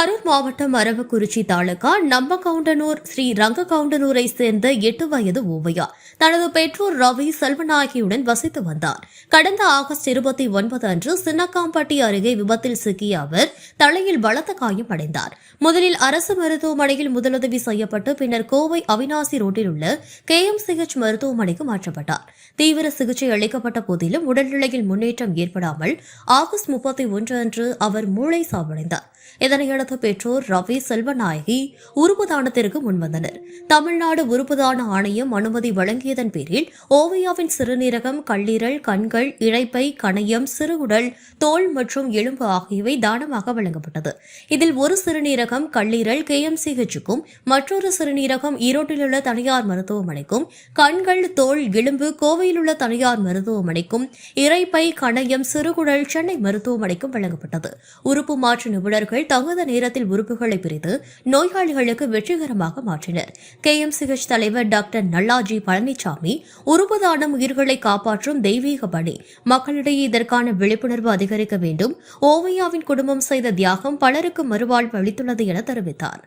கரூர் மாவட்டம் அரவக்குறிச்சி தாலுகா நம்பகவுண்டனூர் ஸ்ரீ ரங்ககவுண்டனூரை சேர்ந்த எட்டு வயது ஓவையா. தனது பெற்றோர் ரவி செல்வநாயகியுடன் வசித்து வந்தார். கடந்த ஆகஸ்ட் இருபத்தி ஒன்பது அன்று சின்னக்காம்பட்டி அருகே விபத்தில் சிக்கிய அவர் தலையில் பலத்த காயம் அடைந்தார். முதலில் அரசு மருத்துவமனையில் முதலுதவி செய்யப்பட்டு பின்னர் கோவை அவினாசி ரோட்டில் உள்ள கே எம் சிஹெச் மருத்துவமனைக்கு மாற்றப்பட்டார். தீவிர சிகிச்சை அளிக்கப்பட்ட போதிலும் உடல்நிலையில் முன்னேற்றம் ஏற்படாமல் ஆகஸ்ட் முப்பத்தி ஒன்று அன்று அவர் மூளை சாவடைந்தார். இதனையடுத்து பெற்றோர் ரவி செல்வநாயகி உறுப்புதானத்திற்கு முன்வந்தனர். தமிழ்நாடு உறுப்புதான ஆணையம் அனுமதி வழங்கியதன் பேரில் ஓவியாவின் சிறுநீரகம் கல்லீரல் கண்கள் இழைப்பை கணையம் சிறுகுடல் தோல் மற்றும் எலும்பு ஆகியவை தானமாக வழங்கப்பட்டது. இதில் ஒரு சிறுநீரகம் கல்லீரல் கே எம் சிஹெச்சுக்கும் மற்றொரு சிறுநீரகம் ஈரோட்டில் உள்ள தனியார் மருத்துவமனைக்கும் கண்கள் தோல் எலும்பு கோவையில் உள்ள தனியார் மருத்துவமனைக்கும் இறைப்பை கணையம் சிறுகுடல் சென்னை மருத்துவமனைக்கும் வழங்கப்பட்டது. உறுப்பு மாற்று நிபுணர்கள் தகுந்த நேரம் நேரத்தில் உறுப்புகளை பிரித்து நோயாளிகளுக்கு வெற்றிகரமாக மாற்றினர். கேஎம்சிஹெச் தலைவர் டாக்டர் நல்லாஜி பழனிசாமி உறுப்பு தானம் உயிர்களை காப்பாற்றும் தெய்வீக பணி. மக்களிடையே இதற்கான விழிப்புணர்வு அதிகரிக்க வேண்டும். ஓவையாவின் குடும்பம் செய்த தியாகம் பலருக்கு மறுவாழ்வு அளித்துள்ளது என தெரிவித்தார்.